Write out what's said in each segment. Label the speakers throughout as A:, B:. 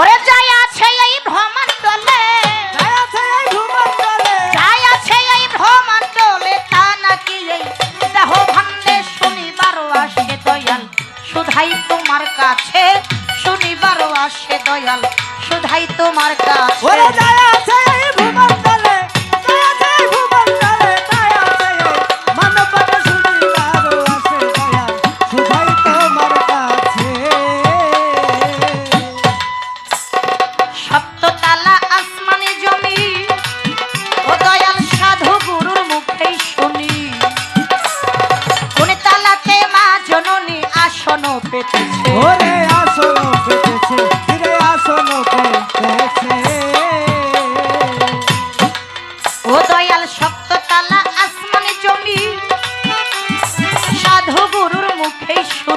A: ওরে যাই আছে এই
B: আছে এই ভূমণ্ডলে
A: যাই আছে এই ভ্রমণ্ডলে তা নাকি এই দেহ ভাণ্ডে শনিবারও আসে দয়াল। শুধাই তোমার কাছে শনিবারও আসে দয়াল। শুধাই তোমার কাছে।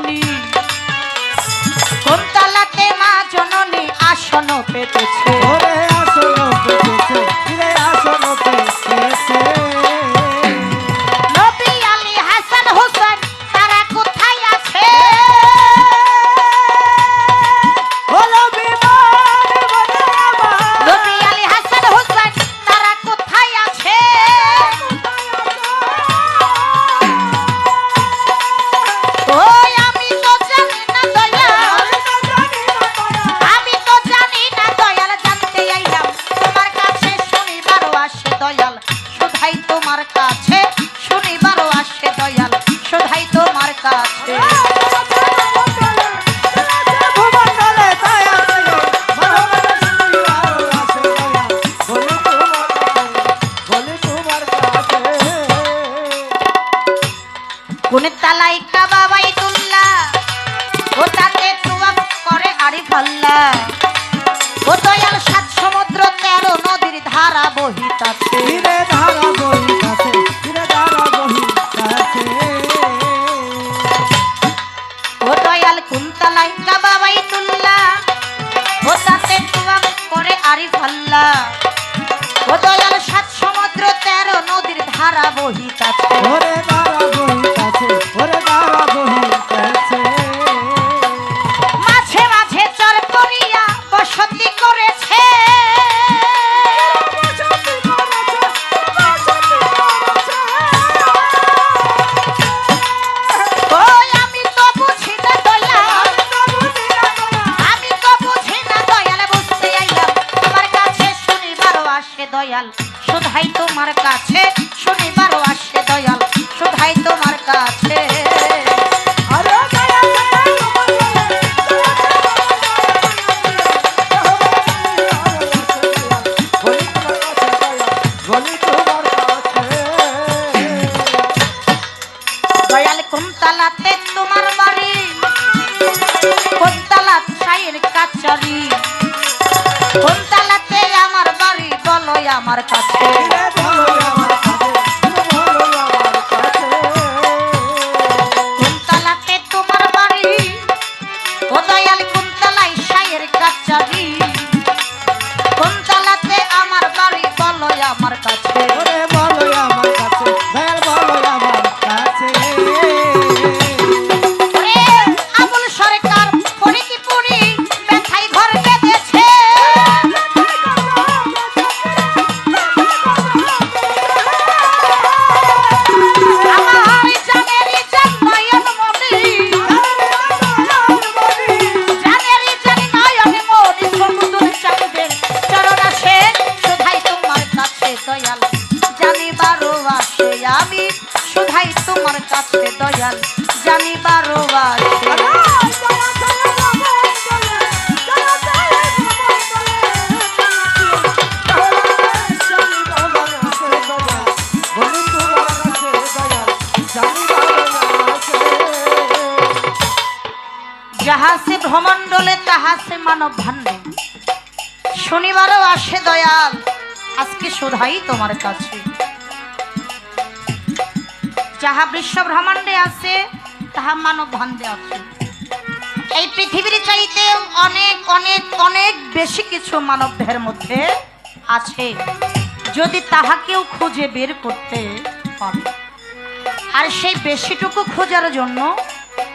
A: need. কোন তালাই কাবাবাই তুল্লা। ও তাতে তুয়াব করে আড়ি ফাল্লা। ও দয়াল সাত সমুদ্র তেরো নদীর ধারা বহিতাছে।
B: ধারা বহি কাছে ধারা বহি
A: ও দয়াল কোন তালাই তুল্লা। ও তাতে তুয়াব করে আড়ি ফাল্লা। ও দয়াল সাত সমুদ্র তেরো নদীর ধারা বহিতাছে। কাচারি কোন তালাতে আমার বাড়ি বলো আমার কাছে
B: আমার কাছে।
A: জানিবারও আসে যাহা সে ভ্রমণ্ডলে, তাহা সে মানব ভাণ্ডে শনিবারও আসে দয়াল, আজকে শোধাই তোমার কাছে। যাহা বিশ্ব ব্রহ্মাণ্ডে আছে তাহা মানব ভাণ্ডে আছে। এই পৃথিবীর চাইতে অনেক অনেক অনেক বেশি কিছু মানব দেহের মধ্যে আছে। যদি তাহাকেও খুঁজে বের করতে পারে। আর সেই বেশিটুকু খোঁজার জন্য,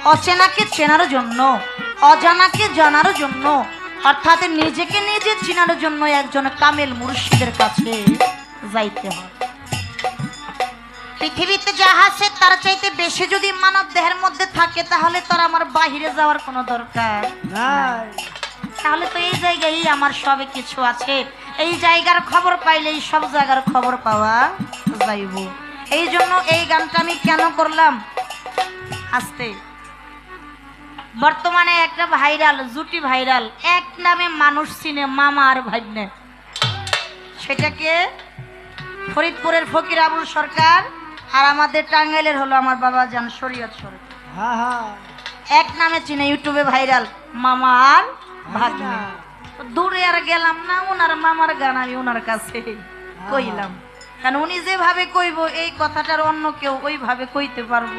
A: অচেনাকে চেনার জন্য, অজানাকে জানার জন্য, অর্থাৎ নিজেকে নিজে চেনার জন্য একজন কামেল মুর্শিদের কাছে যাইতে হয়। পৃথিবীতে যা আছে তার চাইতে বেশি যদি মানব দেহের মধ্যে থাকে তাহলে তার আমার বাহিরে যাওয়ার কোনো দরকার
B: নাই।
A: তাহলে তো এই জায়গায় আমার সবে কিছু আছে। এই জায়গার খবর পাইলে এই সব জায়গার খবর পাওয়া যাইব। এই জন্য এই গানটা আমি কেন করলাম? আসতে। বর্তমানে একটা ভাইরাল জুটি ভাইরাল এক নামে মানুষ চিনে মামা আর ভাগ্নে। সেটাকে ফরিদপুরের ফকির আবুল সরকার আর আমাদের টাঙ্গাইলের হলো আমার বাবা জান শরীয়ত সরকার
B: হ্যাঁ হ্যাঁ।
A: এক নামে চিনে ইউটিউবে ভাইরাল মামা আর ভাগ্নে। দূরে আর গেলাম না ওনার মামার গান আমি ওনার কাছে কইলাম। কারণ উনি যেভাবে কইব এই কথাটার অন্য কেউ ওইভাবে কইতে পারব।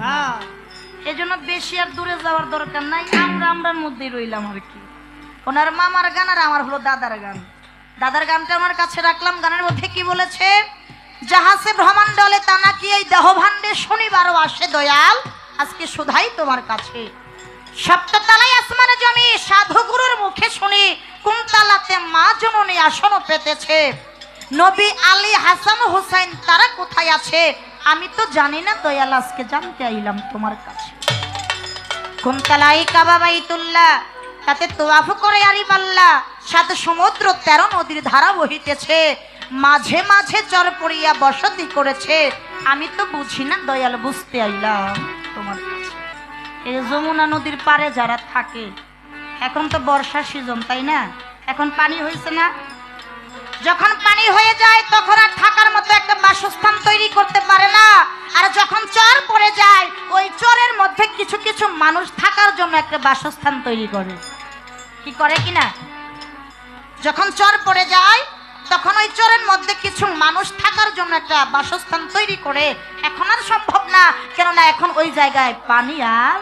B: না
A: এই জন্য বেশি আর দূরে যাওয়ার দরকার নাই আমরা আমরার মধ্যেই রইলাম আর কি। ওনার মামার গান আর আমার হলো দাদার গান। দাদার গানটা আমার কাছে রাখলাম গানের মধ্যে কি বলেছে? জাহাজে ভ্রমণ্ডলে তা নাকি এই দেহভাণ্ডে শনিবারও আসে দয়াল? আজকে শুধাই তোমার কাছে। সপ্ততলায় আসমানে জমি সাধু গুরুর মুখে শুনি কোন তালাতে মা জননী আসন পেতেছে। নবী আলী হাসান হুসাইন তারা কোথায় আছে? আমি তো জানি না দয়াল, আজকে জানতে আইলাম তোমার কাছে। কোন তালাই কাবা বাইতুল্লাহ, তাতে তোয়াফ করে আরি পাল্লা সাত সমুদ্র তেরো নদীর ধারা বহিতেছে। মাঝে মাঝে চর পড়িয়া বসতি করেছে। আমি তো বুঝি না, দয়াল, বুঝতে আইলাম তোমার কাছে। এই যমুনা নদীর পারে যারা থাকে, এখন তো বর্ষা সিজন, তাই না? এখন পানি হয়েছে না? যখন পানি হয়ে যায়, তখন আর থাকার মতো একটা বাসস্থান তৈরি করতে পারে না। আর যখন চর পড়ে যায়, ওই চরের মধ্যে কিছু কিছু মানুষ থাকার জন্য একটা বাসস্থান তৈরি করে। কি করে কিনা? যখন চর পড়ে যায় তখন ওই চরের মধ্যে কিছু মানুষ থাকার জন্য একটা বাসস্থান তৈরি করে। এখন আর সম্ভব না, কেননা এখন ওই জায়গায় পানি আর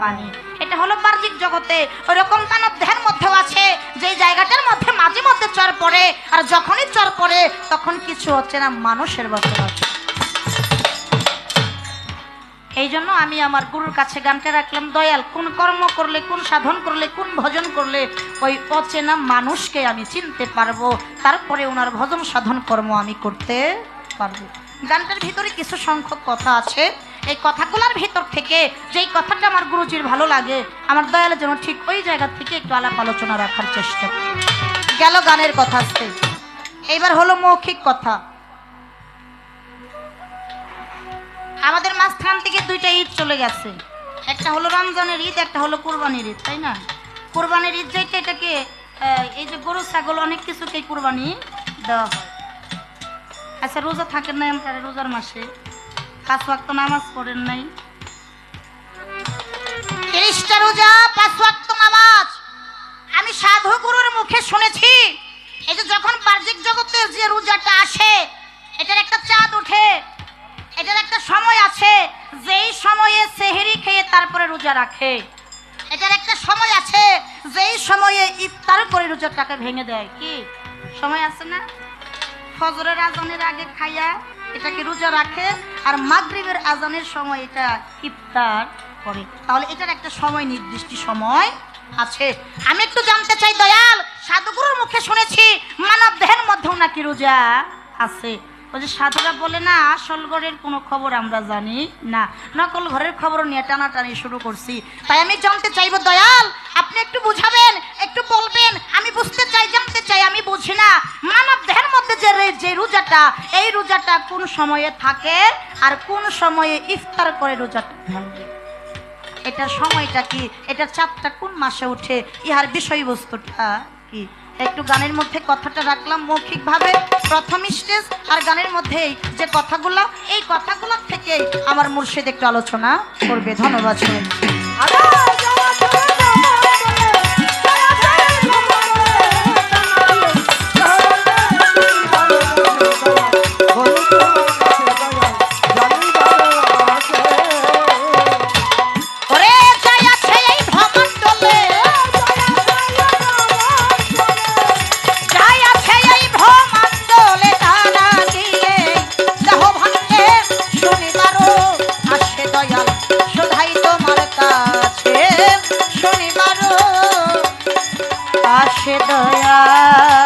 A: পানি। এটা হলো বাহ্যিক জগতে। ওইরকম দানব দেহের মধ্যেও আছে, যে জায়গাটার মধ্যে মাঝে মধ্যে চর পড়ে, আর যখনই চর পড়ে, তখন কিছু হচ্ছে না, মানুষের বসবাস। এই জন্য আমি আমার গুরুর কাছে গানটা রাখলাম, দয়াল, কোন কর্ম করলে, কোন সাধন করলে, কোন ভজন করলে ওই অচেনা মানুষকে আমি চিনতে পারব? তারপরে ওনার ভজন সাধন কর্ম আমি করতে পারব। গানটার ভিতরে কিছু সংখ্যক কথা আছে। এই কথাগুলোর ভিতর থেকে যেই কথাটা আমার গুরুজির ভালো লাগে, আমার দয়ালের জন্য ঠিক ওই জায়গা থেকে একটু আলাপ আলোচনা রাখার চেষ্টা। গেল গানের কথা আসতে। এইবার হলো মৌখিক কথা। আমাদের মাঝখান থেকে দুইটা ঈদ চলে গেছে। একটা হলো রমজানের ঈদ, একটা হলো কোরবানির ঈদ, তাই না? কোরবানির ঈদ যেটা, এটাকে এই যে গরু, ছাগল, অনেক কিছুকে কোরবানি দেওয়া হয়। আচ্ছা রোজা থাকেন নাই আমরা রোজার মাসে? পাঁচ ওয়াক্ত নামাজ পড়েন নাই? রোজা, পাঁচ ওয়াক্ত নামাজ। আমি সাধু মুখে শুনেছি, এই যে যখন বাহ্যিক জগতে যে রোজাটা আসে, এটার একটা চাঁদ ওঠে আছে, যেই সময়ে সেহেরি খেয়ে তারপরে রোজা রাখে। এটার একটা সময় আছে, যেই সময়ে ইফতার করে রোজাটাকে ভেঙে দেয়। কি? সময় আছে না? ফজরের আজানের আগে খাইয়া এটাকে রোজা রাখে, আর মাগরিবের আজানের সময় এটা ইফতার করে। তাহলে এটার একটা সময়, নির্দিষ্ট সময় আছে। আমি একটু জানতে চাই, দয়াল, সাধুগুরুর মুখে শুনেছি মানব দেহের মধ্যেও নাকি রোজা আছে। ওই সাধুরা বলে না, আসল ঘরের কোনো খবর আমরা জানি না। নকল ঘরের খবর নিয়ে টানাটানি শুরু করছি। তাই আমি জানতে চাইব, দয়াল, আপনি একটু বুঝাবেন, একটু বলবেন। আমি বুঝতে চাই, জানতে চাই, আমি বুঝি না। মানব দেহের মধ্যে যে যে রোজাটা, এই রোজাটা কোন সময়ে থাকে আর কোন সময়ে ইফতার করে রোজাটা ভাঙবে এটার সময়টা কি? এটার চাপটা কোন মাসে ওঠে? ইহার বিষয়বস্তুটা কি? একটু গানের মধ্যে কথাটা রাখলাম মৌখিকভাবে। প্রথম স্টেজ আর গানের মধ্যেই যে কথাগুলো এই কথাগুলো থেকে আমার মুর্শিদ একটু আলোচনা করবে। ধন্যবাদ আছে দয়া